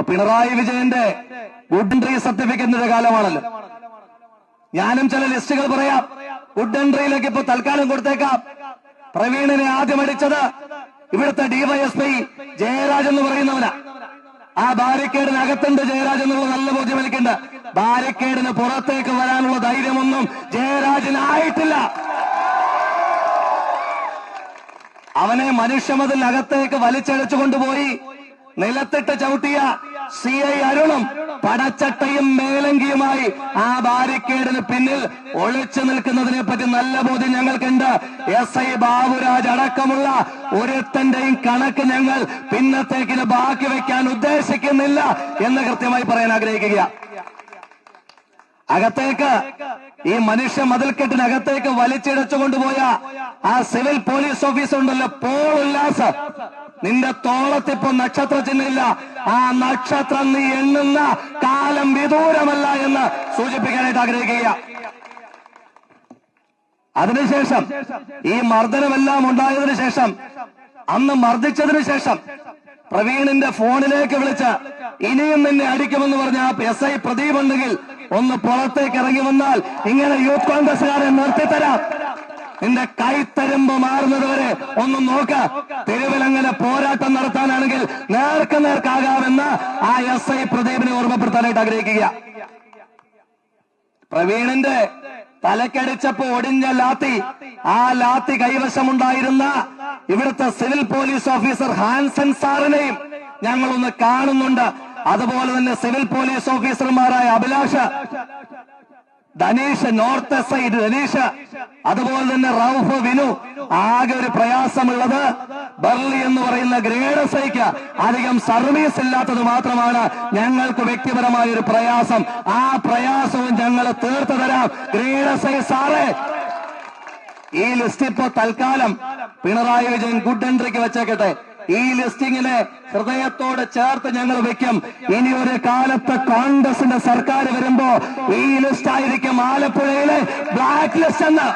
പിണറായി വിജയന്റെ good entry സർട്ടിഫിക്കറ്റിന്റെ കാലമാണല്ലോ. ഞാനും ചില ലിസ്റ്റുകൾ പറയാം. ഗുഡ് എൻട്രിയിലേക്ക് ഇപ്പൊ തൽക്കാലം കൊടുത്തേക്കാം. പ്രവീണിനെ ആദ്യം അടിച്ചത് ഇവിടുത്തെ ഡിവൈഎസ്പി ജയരാജ് എന്ന് പറയുന്നവനാ. ആ ബാരിക്കേഡിനകത്തുണ്ട് ജയരാജ് എന്നുള്ള നല്ല ബോധ്യം എനിക്കുണ്ട് ബാരിക്കേഡിന് പുറത്തേക്ക് വരാനുള്ള ധൈര്യമൊന്നും ജയരാജിനായിട്ടില്ല അവനെ മനുഷ്യമതിനകത്തേക്ക് വലിച്ചഴച്ചു കൊണ്ടുപോയി നിലത്തിട്ട് ചവിട്ടിയ സി ഐ അരുണും പടച്ചട്ടയും മേലങ്കിയുമായി ആ ബാരിക്കേഡിന് പിന്നിൽ ഒളിച്ചു നിൽക്കുന്നതിനെ പറ്റി നല്ല ബോധ്യം ഞങ്ങൾക്കുണ്ട്. എസ് ഐ ബാബുരാജ് അടക്കമുള്ള ഒരുത്തന്റെയും കണക്ക് ഞങ്ങൾ പിന്നത്തേക്കിന് ബാക്കി വെക്കാൻ ഉദ്ദേശിക്കുന്നില്ല എന്ന് കൃത്യമായി പറയാൻ ആഗ്രഹിക്കുക. അകത്തേക്ക് ഈ മനുഷ്യ മതിൽക്കെട്ടിനകത്തേക്ക് വലിച്ചിടച്ചു കൊണ്ടുപോയ ആ സിവിൽ പോലീസ് ഓഫീസർ ഉണ്ടല്ലോ പോൾ ഉല്ലാസ്. നിന്റെ തോളത്തിപ്പോ നക്ഷത്ര ചിഹ്നമില്ല. ആ നക്ഷത്രം നീ എണ്ണുന്ന കാലം വിദൂരമല്ല എന്ന് സൂചിപ്പിക്കാനായിട്ട് ആഗ്രഹിക്കുക. അതിനുശേഷം ഈ മർദ്ദനമെല്ലാം ഉണ്ടായതിനു ശേഷം അന്ന് മർദ്ദിച്ചതിനു ശേഷം പ്രവീണിന്റെ ഫോണിലേക്ക് വിളിച്ച് ഇനിയും നിന്നെ അടിക്കുമെന്ന് പറഞ്ഞ ആ എസ് ഐ പ്രദീപ് ഉണ്ടെങ്കിൽ ഒന്ന് പുറത്തേക്ക് ഇറങ്ങി വന്നാൽ ഇങ്ങനെ യൂത്ത് കോൺഗ്രസ്സുകാരെ നിർത്തിത്തരാം. നിന്റെ കൈത്തരുമ്പ് മാറുന്നത് വരെ ഒന്ന് നോക്ക. തെരുവിലങ്ങനെ പോരാട്ടം നടത്താനാണെങ്കിൽ നേർക്ക് നേർക്കാകാമെന്ന് ആ എസ് ഐ പ്രദീപിനെ ഓർമ്മപ്പെടുത്താനായിട്ട് ആഗ്രഹിക്കുക. പ്രവീണിന്റെ തലക്കടിച്ചപ്പോ ഒടിഞ്ഞ ലാത്തി ആ ലാത്തി കൈവശമുണ്ടായിരുന്ന ഇവിടുത്തെ സിവിൽ പോലീസ് ഓഫീസർ ഹാൻസൻ സാറിനെയും ഞങ്ങളൊന്ന് കാണുന്നുണ്ട്. അതുപോലെ തന്നെ സിവിൽ പോലീസ് ഓഫീസർമാരായ Abhilash Dhanish north S I Dhanish അതുപോലെ തന്നെ റൌഫ് വിനു ആകെ ഒരു പ്രയാസമുള്ളത് ബർലി എന്ന് പറയുന്ന ഗ്രേഡ് എസ് ഐക്ക് അധികം സർവീസ് ഇല്ലാത്തത് മാത്രമാണ് ഞങ്ങൾക്ക് വ്യക്തിപരമായ ഒരു പ്രയാസം. ആ പ്രയാസവും ഞങ്ങൾ തീർത്തു തരാം. ഗ്രേഡ് സാറേ. ഈ ലിസ്റ്റ് ഇപ്പോ തൽക്കാലം പിണറായി വിജയൻ ഗുഡ് എൻട്രിക്ക് വെച്ചേക്കട്ടെ. ഈ ലിസ്റ്റിങ്ങിനെ ഹൃദയത്തോട് ചേർത്ത് ഞങ്ങൾ വെക്കും. ഇനി ഒരു കാലത്ത് കോൺഗ്രസിന്റെ സർക്കാർ വരുമ്പോ ഈ ലിസ്റ്റ് ആയിരിക്കും ആലപ്പുഴയിലെ ബ്ലാക്ക് ലിസ്റ്റ് എന്ന്.